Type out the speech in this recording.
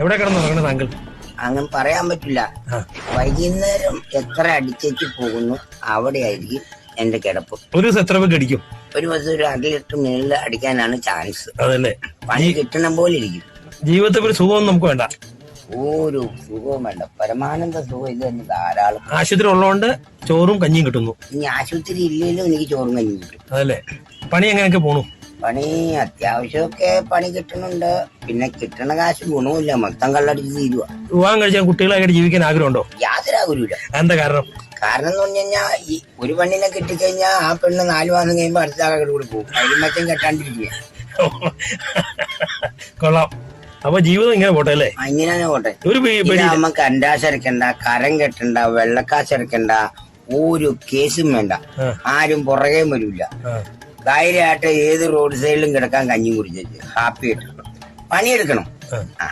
എവിടെ കിടന്നു താങ്കൾ? അങ്ങനെ പറയാൻ പറ്റില്ല. വൈകുന്നേരം എത്ര അടിച്ചേച്ച് പോകുന്നു അവിടെയായിരിക്കും എന്റെ കിടപ്പ്. ഒരു ദിവസം എത്ര പേർക്ക് അടിക്കും? ഒരു ദിവസം ഒരു അര ലിറ്റർ മേളിൽ അടിക്കാനാണ് ചാൻസ്. അതല്ലേ. പണി കിട്ടണം പോലെ ഇരിക്കും. ജീവിതത്തിൽ ഒരു സുഖമൊന്നും നമുക്ക് വേണ്ട. ഒരു സുഖവും വേണ്ട. പരമാനന്ദ സുഖം ഇത് തന്നെ ധാരാളം. ആശുപത്രി ഉള്ളതുകൊണ്ട് ചോറും കഞ്ഞിയും കിട്ടുന്നു. ഇനി ആശുപത്രി ഇല്ലെങ്കിലും എനിക്ക് ചോറും കഞ്ഞിയും കിട്ടും. അതല്ലേ. പണി എങ്ങനെയൊക്കെ പോണു? പണി അത്യാവശ്യമൊക്കെ പണി കിട്ടണുണ്ട്. പിന്നെ കിട്ടണ കാശ് ഗുണവുമില്ല. മൊത്തം കള്ളടിച്ച് തീരുവ. വിവാഹം കഴിച്ചാൽ കുട്ടികളായിട്ട് ജീവിക്കാൻ ആഗ്രഹമുണ്ടോ? യാതൊരു ആഗ്രഹമില്ല എന്താ കാരണം? കാരണം എന്ന് പറഞ്ഞു കഴിഞ്ഞാൽ ഈ ഒരു പെണ്ണിനെ കിട്ടിക്കഴിഞ്ഞാൽ ആ പെണ്ണ് നാല് മാസം കഴിയുമ്പോൾ അടുത്ത ആളുടെ കൂടി പോകും. അഴിമറ്റം കെട്ടാണ്ടിരിക്കുക. കൊള്ളാം. അപ്പൊ ജീവിതം ഇങ്ങനെ പോട്ടെ അല്ലേ? ഇങ്ങനെ പോട്ടെ. ഒരു പി- പിടി- കണ്ടാശ് അരക്കണ്ട കരം കെട്ടണ്ട വെള്ളക്കാശ് അരക്കണ്ട ഒരു കേസും വേണ്ട. ആ. ആരും പുറകെ വരില്ല ആ. ധൈര്യമായിട്ട് ഏത് റോഡ് സൈഡിലും കിടക്കാൻ കഞ്ഞി കുടിച്ചു ഹാപ്പി ആയിട്ട് പണിയെടുക്കണം.